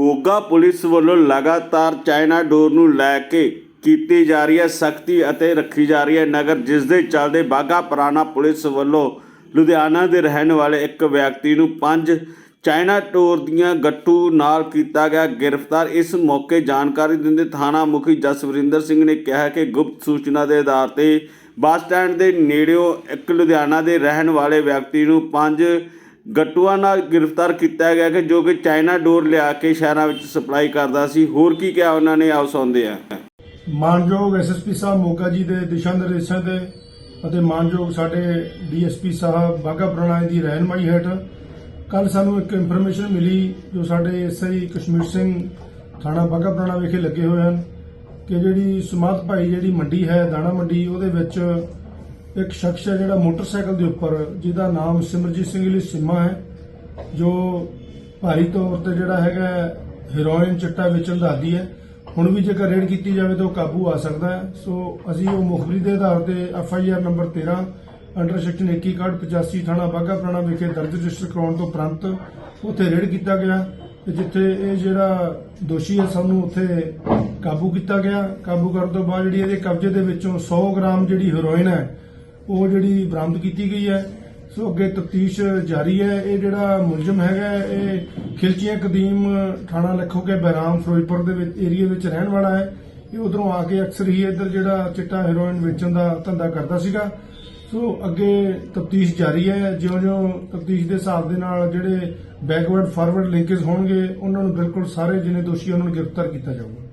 Moga police ਵੱਲੋਂ ਲਗਾਤਾਰ China ਡੋਰ ਨੂੰ ਲੈ ਕੇ ਕੀਤੀ ਜਾ ਰਹੀ ਹੈ ਸਖਤੀ ਅਤੇ ਰੱਖੀ ਜਾ ਰਹੀ ਹੈ ਨਗਰ, ਜਿਸ ਦੇ ਚੱਲਦੇ ਬਾਗਾ ਪੁਰਾਣਾ ਪੁਲਿਸ ਵੱਲੋਂ ਲੁਧਿਆਣਾ ਦੇ ਰਹਿਣ ਵਾਲੇ ਇੱਕ ਵਿਅਕਤੀ ਨੂੰ ਪੰਜ ਚਾਈਨਾ ਟੋਰ ਦੀਆਂ ਗੱਟੂ ਨਾਲ ਕੀਤਾ ਗਿਆ ਗ੍ਰਿਫਤਾਰ। ਇਸ ਮੌਕੇ ਜਾਣਕਾਰੀ ਦਿੰਦੇ ਥਾਣਾ ਮੁਖੀ ਜਸਵਰਿੰਦਰ ਸਿੰਘ ਨੇ ਕਿਹਾ ਕਿ ਗੁਪਤ ਸੂਚਨਾ ਦੇ ਆਧਾਰ ਤੇ ਬੱਸ ਸਟੈਂਡ ਦੇ ਨੇੜਿਓਂ ਇੱਕ ਲੁਧਿਆਣਾ ਦੇ ਰਹਿਣ ਵਾਲੇ ਵਿਅਕਤੀ ਨੂੰ ਪੰਜ ਗੱਟੂਆਂ ਨਾਲ ਗ੍ਰਿਫਤਾਰ ਕੀਤਾ ਗਿਆ ਕਿ ਜੋ ਕਿ ਚਾਈਨਾ ਡੋਰ ਲਿਆ ਕੇ ਸ਼ਹਿਰਾਂ ਵਿੱਚ ਸਪਲਾਈ ਕਰਦਾ ਸੀ। ਹੋਰ ਕੀ ਕਿਹਾ ਉਹਨਾਂ ਨੇ? ਆਓ ਸੁਣਦੇ ਆ ਮਾਨਯੋਗ ਐਸਐਸਪੀ ਸਾਹਿਬ ਮੋਗਾ ਜੀ ਦੇ ਦਿਸ਼ਾ ਨਿਰਦੇਸ਼ਾਂ ਤੇ ਅਤੇ ਮਾਨਯੋਗ ਸਾਡੇ ਡੀਐਸਪੀ ਸਾਹਿਬ ਬਾਗਾ ਪੁਰਾਣਾ ਦੀ ਰਹਿਨਮਾਈ ਹੇਠ ਕੱਲ ਸਾਨੂੰ ਇੱਕ ਇਨਫੋਰਮੇਸ਼ਨ ਮਿਲੀ ਜੋ ਸਾਡੇ ਐਸਆਈ ਕਸ਼ਮੀਰ ਸਿੰਘ ਥਾਣਾ ਬਾਗਾ ਪੁਰਾਣਾ ਵਿਖੇ ਲੱਗੇ ਹੋਏ ਹਨ ਕਿ ਜਿਹੜੀ ਸਮਾਧ ਭਾਈ ਜਿਹੜੀ ਮੰਡੀ ਹੈ, ਦਾਣਾ ਮੰਡੀ, ਉਹਦੇ ਵਿੱਚ ਇੱਕ ਸ਼ਖਸ ਹੈ ਜਿਹੜਾ ਮੋਟਰਸਾਈਕਲ ਦੇ ਉੱਪਰ, ਜਿਹਦਾ ਨਾਮ ਸਿਮਰਜੀਤ ਸਿੰਘ ਲਈ ਸਿਮਾ ਹੈ, ਜੋ ਭਾਰੀ ਤੌਰ ਤੇ ਜਿਹੜਾ ਹੈਗਾ ਹੀਰੋਇਨ ਚਿੱਟਾ ਵੇਚਣ ਦਾ ਆਦੀ ਹੈ। ਹੁਣ ਵੀ ਜੇਕਰ ਰੇਡ ਕੀਤੀ ਜਾਵੇ ਤਾਂ ਉਹ ਕਾਬੂ ਆ ਸਕਦਾ ਹੈ। ਸੋ ਅਸੀਂ ਉਹ ਮੁਖਬਰੀ ਦੇ ਆਧਾਰ ਤੇ F I R number 13 under section 2185 ਥਾਣਾ ਬਾਗਾ ਪੁਰਾਣਾ ਵਿਖੇ ਦਰਜ ਰਜਿਸਟਰ ਕਰਾਉਣ ਤੋਂ ਉਪਰੰਤ ਉੱਥੇ ਰੇਡ ਕੀਤਾ ਗਿਆ ਤੇ ਜਿੱਥੇ ਇਹ ਜਿਹੜਾ ਦੋਸ਼ੀ ਹੈ, ਸਾਨੂੰ ਉੱਥੇ ਕਾਬੂ ਕੀਤਾ ਗਿਆ। ਕਾਬੂ ਕਰਨ ਤੋਂ ਬਾਅਦ ਜਿਹੜੀ ਇਹਦੇ ਕਬਜ਼ੇ ਦੇ ਵਿੱਚੋਂ 100 ਗ੍ਰਾਮ ਜਿਹੜੀ ਹੈਰੋਇਨ ਹੈ ਉਹ ਜਿਹੜੀ ਬਰਾਮਦ ਕੀਤੀ ਗਈ ਹੈ, ਸੋ ਅੱਗੇ ਤਫਤੀਸ਼ ਜਾਰੀ ਹੈ। ਇਹ ਜਿਹੜਾ ਮੁਲਜ਼ਮ ਹੈਗਾ, ਇਹ ਖਿਲਚੀਆਂ ਕਦੀਮ ਥਾਣਾ ਲੱਖੋਕੇ ਬਹਿਰਾਮ ਫਿਰੋਜ਼ਪੁਰ ਦੇ ਵਿੱਚ ਏਰੀਆ ਵਿੱਚ ਰਹਿਣ ਵਾਲਾ ਹੈ। ਇਹ ਉਧਰੋਂ ਆ ਕੇ ਅਕਸਰ ਹੀ ਇੱਧਰ ਜਿਹੜਾ ਚਿੱਟਾ ਹੈਰੋਇਨ ਵੇਚਣ ਦਾ ਧੰਦਾ ਕਰਦਾ ਸੀਗਾ। ਸੋ ਅੱਗੇ ਤਫਤੀਸ਼ ਜਾਰੀ ਹੈ। ਜਿਉਂ-ਜਿਉਂ ਤਫਤੀਸ਼ ਦੇ ਹਿਸਾਬ ਦੇ ਨਾਲ ਜਿਹੜੇ ਬੈਕਵਰਡ ਫਾਰਵਰਡ ਲਿੰਕੇਜ ਹੋਣਗੇ, ਉਹਨਾਂ ਨੂੰ ਬਿਲਕੁਲ ਸਾਰੇ ਜਿਹਨੇ ਦੋਸ਼ੀ ਉਹਨਾਂ ਨੂੰ ਗ੍ਰਿਫਤਾਰ ਕੀਤਾ ਜਾਊਗਾ।